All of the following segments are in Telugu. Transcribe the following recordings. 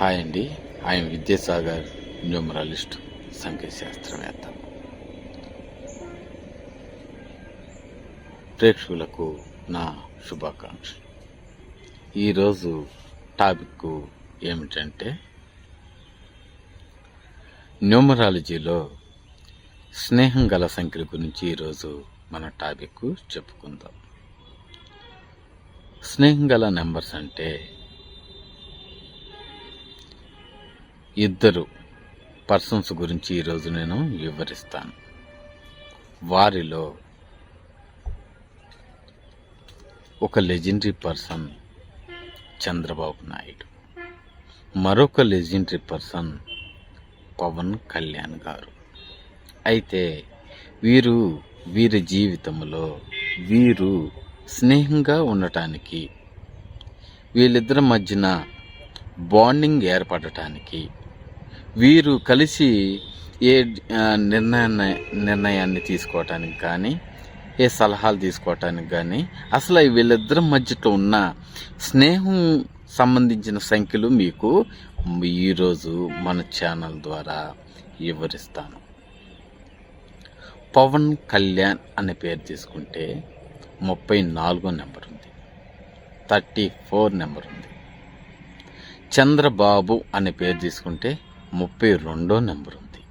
హాయ్ అండి. ఆయన విద్యాసాగర్ న్యూమరాలిస్ట్ సంఖ్యశాస్త్రవేత్త. ప్రేక్షకులకు నా శుభాకాంక్షలు. ఈరోజు టాపిక్ ఏమిటంటే న్యూమరాలజీలో స్నేహం గల సంఖ్యల గురించి ఈరోజు మన టాపిక్ చెప్పుకుందాం. స్నేహం గల నెంబర్స్ అంటే ఇద్దరు పర్సన్స్ గురించి ఈరోజు నేను వివరిస్తాను. వారిలో ఒక లెజెండరీ పర్సన్ చంద్రబాబు నాయుడు. మరొక లెజెండరీ పర్సన్ పవన్ కళ్యాణ్ గారు. అయితే వీరు వీరి జీవితంలో వీరు స్నేహంగా ఉండటానికి వీళ్ళిద్దరి మధ్యన బాండింగ్ ఏర్పడటానికి వీరు కలిసి ఏ నిర్ణయాన్ని నిర్ణయాన్ని తీసుకోవటానికి కానీ ఏ సలహాలు తీసుకోవటానికి కానీ అసలు వీళ్ళిద్దరి మధ్యలో ఉన్న స్నేహం సంబంధించిన సంఖ్యలు మీకు ఈరోజు మన ఛానల్ ద్వారా వివరిస్తాను. పవన్ కళ్యాణ్ అనే పేరు తీసుకుంటే ముప్పై నాలుగో నెంబర్ ఉంది. థర్టీ ఫోర్ నెంబర్ ఉంది. చంద్రబాబు అనే పేరు తీసుకుంటే ముప్పై రెండో నెంబర్ ఉంది.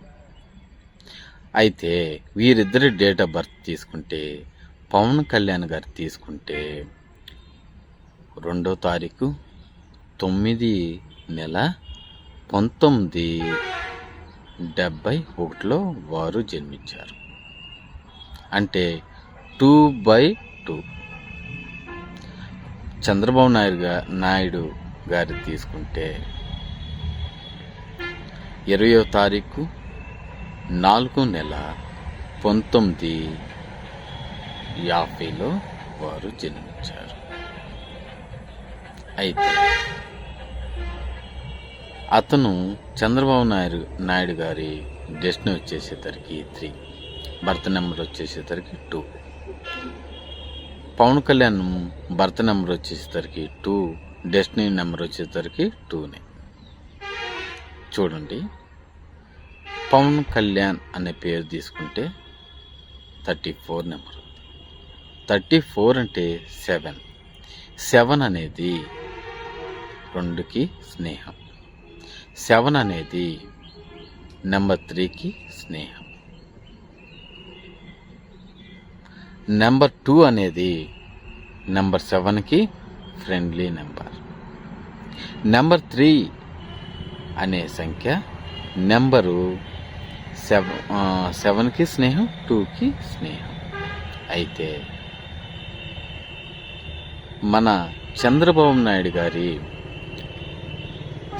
అయితే వీరిద్దరి డేట్ ఆఫ్ బర్త్ తీసుకుంటే పవన్ కళ్యాణ్ గారు తీసుకుంటే రెండో తారీఖు తొమ్మిది నెల పంతొమ్మిది డెబ్భై ఒకటిలో వారు జన్మించారు. అంటే two by two. Chandrababu Naidu గా నాయుడు గారి తీసుకుంటే ఇరవయో తారీఖు నాలుగో నెల పంతొమ్మిది యాభైలో వారు జన్మించారు. అయితే అతను చంద్రబాబు నాయుడు నాయుడు గారి డెస్టినీ వచ్చేసేసరికి three birth number వచ్చేసేసరికి two. Pawan Kalyan birth number వచ్చేసరికి టూ డెస్టినీ నెంబర్ వచ్చేసరికి టూనే. చూడండి. పవన్ కళ్యాణ్ అనే పేరు తీసుకుంటే thirty four number. Thirty four అంటే సెవెన్. సెవెన్ అనేది రెండుకి స్నేహం. సెవెన్ అనేది నెంబర్ త్రీకి స్నేహం. నెంబర్ టూ అనేది నెంబర్ సెవెన్కి ఫ్రెండ్లీ నెంబర్. నెంబర్ త్రీ అనే సంఖ్య నెంబరు సెవెన్ సెవెన్కి స్నేహం టూకి స్నేహం. అయితే మన చంద్రబాబు నాయుడు గారి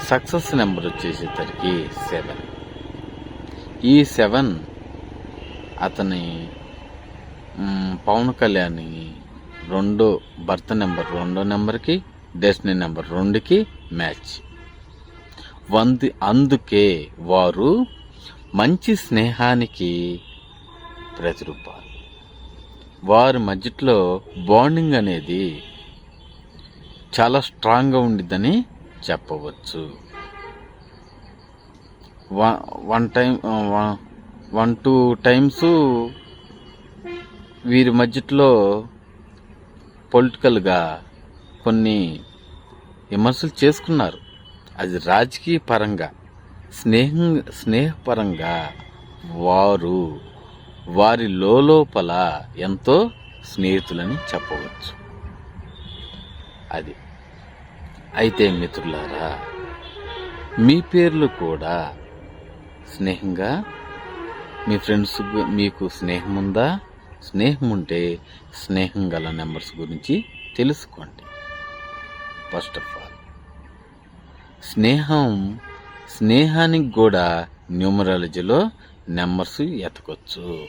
సక్సెస్ నెంబర్ వచ్చేసేసరికి సెవెన్. ఈ సెవెన్ అతని పవన్ కళ్యాణ్ రెండో భర్త నెంబర్ రెండో నెంబర్కి డెస్టినీ నెంబర్ రెండుకి మ్యాచ్. వంది అందుకే వారు మంచి స్నేహానికి ప్రతిరూపాలు. వారి మధ్యలో బాండింగ్ అనేది చాలా స్ట్రాంగ్గా ఉండిద్దని చెప్పవచ్చు. One one time one two times వీరి మధ్యలో పొలిటికల్గా కొన్ని విమర్శలు చేసుకున్నారు. అది రాజకీయ పరంగా. స్నేహం స్నేహపరంగా వారు వారి లోపల ఎంతో స్నేహితులని చెప్పవచ్చు. అది. అయితే మిత్రులారా మీ పేర్లు కూడా స్నేహంగా మీ ఫ్రెండ్స్ మీకు స్నేహం ఉందా స్నేహం ఉంటే స్నేహం గల నెంబర్స్ గురించి తెలుసుకోండి. ఫస్ట్ ఆఫ్ ఆల్ స్నేహం స్నేహానికి కూడా న్యూమరాలజీలో నెంబర్స్ ఎతకొచ్చు.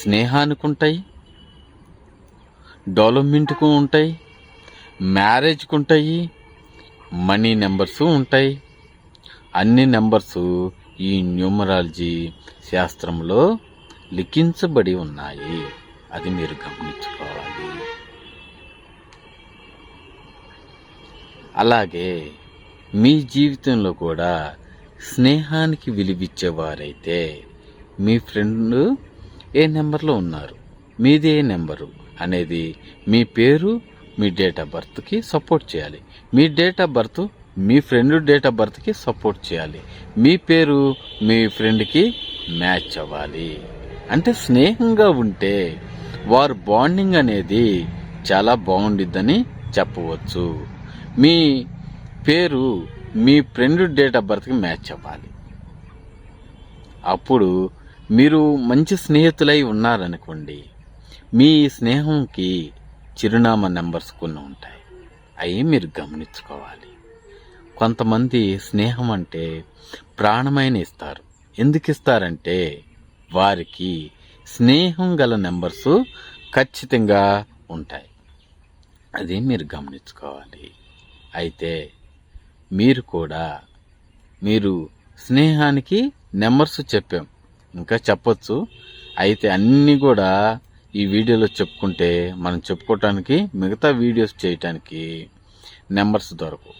స్నేహానికి ఉంటాయి డెవలప్మెంట్కు ఉంటాయి మ్యారేజ్కి ఉంటాయి మనీ నెంబర్స్ ఉంటాయి. అన్ని నెంబర్స్ ఈ న్యూమరాలజీ శాస్త్రంలో లిఖించబడి ఉన్నాయి. అది మీరు గమనించుకోవాలి. అలాగే మీ జీవితంలో కూడా స్నేహానికి విలువిచ్చేవారైతే మీ ఫ్రెండ్ ఏ నెంబర్లో ఉన్నారు? మీది ఏ నెంబరు అనేది మీ పేరు మీ డేట్ ఆఫ్ బర్త్కి సపోర్ట్ చేయాలి. మీ డేట్ ఆఫ్ బర్త్ మీ ఫ్రెండ్ డేట్ ఆఫ్ బర్త్కి సపోర్ట్ చేయాలి. మీ పేరు మీ ఫ్రెండ్కి మ్యాచ్ అవ్వాలి. అంటే స్నేహంగా ఉంటే వారు బాండింగ్ అనేది చాలా బాగుండిద్దని చెప్పవచ్చు. మీ పేరు మీ ఫ్రెండ్ డేట్ ఆఫ్ బర్త్కి మ్యాచ్ అవ్వాలి. అప్పుడు మీరు మంచి స్నేహితులై ఉన్నారనుకోండి మీ స్నేహంకి చిరునామా నెంబర్స్ కొన్ని ఉంటాయి. అవి మీరు గమనించుకోవాలి. కొంతమంది స్నేహం అంటే ప్రాణమైన ఇస్తారు. ఎందుకు ఇస్తారంటే వారికి స్నేహం గల నెంబర్స్ ఖచ్చితంగా ఉంటాయి. అది మీరు గమనించుకోవాలి. అయితే మీరు కూడా మీరు స్నేహానికి నెంబర్స్ చెప్పాం. ఇంకా చెప్పొచ్చు. అయితే అన్నీ కూడా ఈ వీడియోలో చెప్పుకుంటే మనం చెప్పుకోవటానికి మిగతా వీడియోస్ చేయటానికి నెంబర్స్ దొరకవు.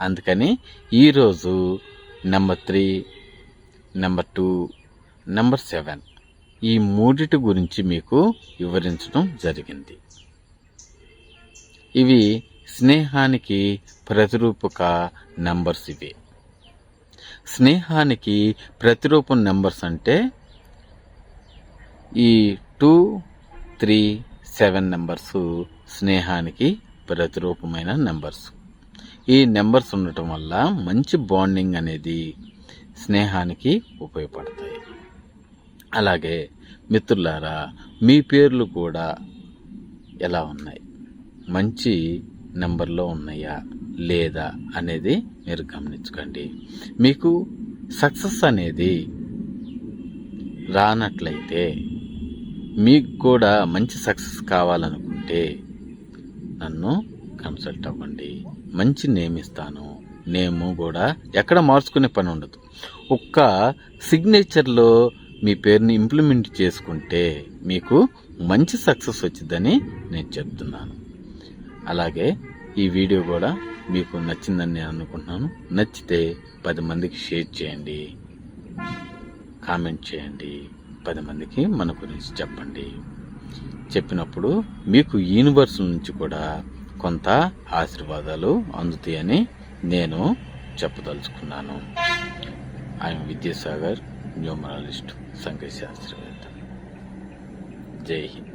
అందుకని ఈరోజు number three number two number seven ఈ మూడిటి గురించి మీకు వివరించడం జరిగింది. ఇవి స్నేహానికి ప్రతిరూపక నంబర్స్ ఇవి. స్నేహానికి ప్రతిరూపం నెంబర్స్ అంటే ఈ టూ త్రీ సెవెన్ నెంబర్స్ స్నేహానికి ప్రతిరూపమైన నెంబర్స్. ఈ నెంబర్స్ ఉండటం వల్ల మంచి బాండింగ్ అనేది స్నేహానికి ఉపయోగపడతాయి. అలాగే మిత్రులారా మీ పేర్లు కూడా ఎలా ఉన్నాయి? మంచి నెంబర్లో ఉన్నాయా లేదా అనేది మీరు గమనించుకోండి. మీకు సక్సెస్ అనేది రానట్లయితే మీకు కూడా మంచి సక్సెస్ కావాలనుకుంటే నన్ను కన్సల్ట్ అవ్వండి. మంచి నేమ్ ఇస్తాను. నేము కూడా ఎక్కడ మార్చుకునే పని ఉండదు. ఒక్క సిగ్నేచర్లో మీ పేరుని ఇంప్లిమెంట్ చేసుకుంటే మీకు మంచి సక్సెస్ వచ్చిందని నేను చెప్తున్నాను. అలాగే ఈ వీడియో కూడా మీకు నచ్చిందని నేను అనుకుంటున్నాను. నచ్చితే పది మందికి షేర్ చేయండి. కామెంట్ చేయండి. పది మందికి మన గురించి చెప్పండి. చెప్పినప్పుడు మీకు యూనివర్స్ నుంచి కూడా కొంత ఆశీర్వాదాలు అందుతాయని నేను చెప్పదలుచుకున్నాను. ఆయన విద్యాసాగర్ న్యూమరాలిస్ట్ సంఘ శాస్త్రవేత్త జై హింద్